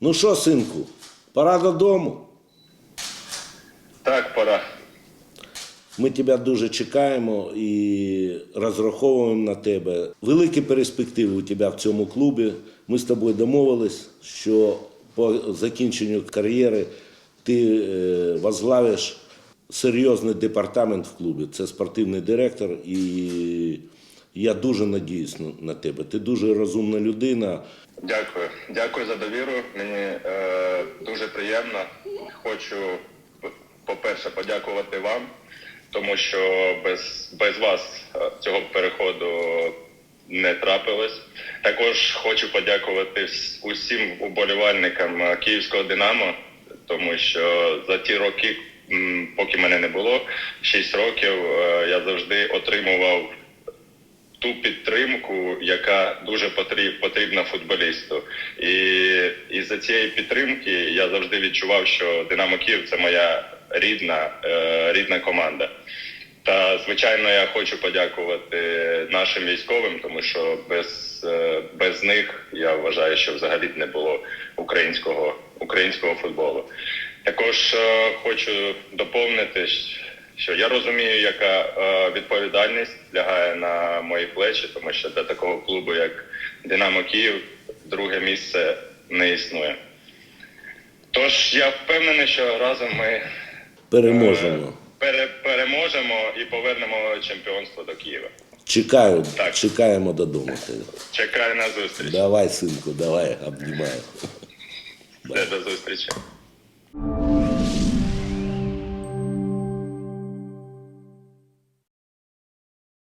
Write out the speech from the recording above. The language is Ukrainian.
Ну що, синку, пора додому. Так, пора. Ми тебе дуже чекаємо і розраховуємо на тебе. Великі перспективи у тебе в цьому клубі. Ми з тобою домовились, що по закінченню кар'єри ти е, возглавиш серйозний департамент в клубі. Це спортивний директор, і я дуже надіюсь на- тебе. Ти дуже розумна людина. Дякую. Дякую за довіру. Мені е, дуже приємно. Хочу, по-перше, подякувати вам, тому що без, без вас е, цього переходу не трапилось. Також хочу подякувати усім уболівальникам е, Київського Динамо, тому що за ті роки, поки мене не було, 6 років, е, я завжди отримував ту підтримку, яка дуже потрібна футболісту. І, і за цієї підтримки я завжди відчував, що Динамо Київ це моя рідна, е, рідна команда. Та звичайно, я хочу подякувати нашим військовим, тому що без, е, без них я вважаю, що взагалі не було українського, українського футболу. Також е, хочу доповнити, що я розумію, яка е, відповідальність лягає на мої плечі, тому що для такого клубу, як Динамо Київ, друге місце не існує. Тож я впевнений, що разом ми Переможемо. пере, переможемо і повернемо чемпіонство до Києва. Чекаю, Так. чекаємо додому. Чекаю на зустріч. Давай, синку, давай, обнімаю. До зустрічі.